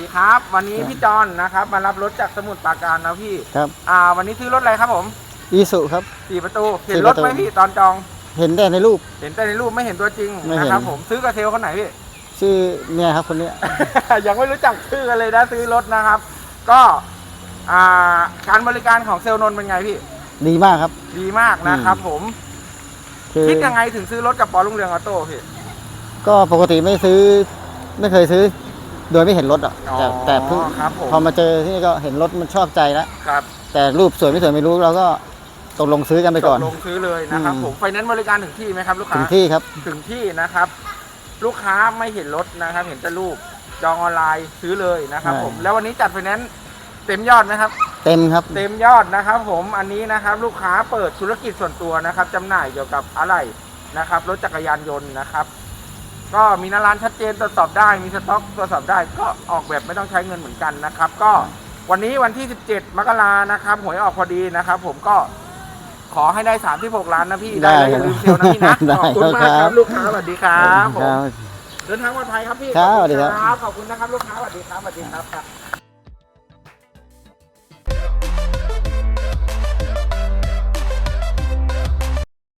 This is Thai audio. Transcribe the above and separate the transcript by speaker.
Speaker 1: ดีครับ วันนี้
Speaker 2: ครับ
Speaker 1: พี่จอนนะครับมารับรถจากสมุทรปราการนะพี่
Speaker 2: ครับ
Speaker 1: อ่า วันนี้ซื้อรถอะไรครับผม
Speaker 2: อีสุครับ
Speaker 1: สี่ประตูเห็น
Speaker 2: สี่
Speaker 1: ร
Speaker 2: ป
Speaker 1: ถ
Speaker 2: ระตู
Speaker 1: ไหมพี่ตอนจอง
Speaker 2: เห็นแต่ในรูป
Speaker 1: เห็นแต่ในรูปไม่เห็นตัวจริง
Speaker 2: ไม่เห็น
Speaker 1: นะครับผมซื้อกับเซลลคนไหนพี่
Speaker 2: ชื่อเนี่ยครับคนเนี้ย
Speaker 1: ยังไม่รู้จักชื่อกันเลยนะซื้อรถนะครับ ก็อ่าการบริการของเซลล์นนท์เป็นไงพี่
Speaker 2: ดีมากครับ
Speaker 1: ดีมากนะครับผม
Speaker 2: คือ
Speaker 1: คิดยังไงถึงซื้อรถกับปอลุงเรืองออโต้พี่
Speaker 2: ก็ปกติไม่ซื้อ ไม่เคยซื้อ โดยไม่เห็นรถอะแต่แต่เพิ่ง
Speaker 1: ครับผม
Speaker 2: พอมาเจอที่นี่ก็เห็นรถมันชอบใจแล้ว
Speaker 1: ครับ
Speaker 2: แต่รูปสวยไม่สวยไม่รู้เราก็ตกลงซื้อกันไปก่อน
Speaker 1: จบลงซื้อเลยนะครับ
Speaker 2: อืม
Speaker 1: ผมไฟแนนซ์บริการถึงที่ไหมครับลูก
Speaker 2: ถึ
Speaker 1: ค้า
Speaker 2: งที่ครับ
Speaker 1: ถึงที่นะครับ ลูกค้าไม่เห็นรถนะครับ เห็นแต่รูปจองออนไลน์ซื้อเลยนะครับ
Speaker 2: ใช่
Speaker 1: ผมแล้ววันนี้จัดไฟแนนซ์เต็มยอดไหมครับ
Speaker 2: เต็มครับ
Speaker 1: เต็มยอดนะครับ ผมอันนี้นะครับลูกค้าเปิดธุรกิจส่วนตัวนะครับจำหน่ายเกี่ยวกับอะไรนะครับรถจักรยานยนต์นะครับ ก็มีหนาร้านชัดเจนตรวจสอบได้มีสต็อกตรวจสอบได้ก็ออกแบบไม่ต้องใช้เงินเหมือนกันนะครับ ก็วันนี้วันที่ 17 มกรานะครับหวยออกพอดีนะครับ ผมก็ขอให้ได้ 36 ล้านนะพี่
Speaker 2: ได้
Speaker 1: ได้แล้วอย่าลืมเซลล์นะพี่นะ
Speaker 2: ได้
Speaker 1: ขอบคุณมากค
Speaker 2: ครั
Speaker 1: รับบ ลูกค้าสวัสดีครับผม
Speaker 2: ครับ
Speaker 1: เดินทางปลอดภัยครับพี่
Speaker 2: ครับ
Speaker 1: ขอณ
Speaker 2: สวัสดีครับ
Speaker 1: ขอบคุณนะครับลูกค้าสวัสดีครับสวัสดีครับ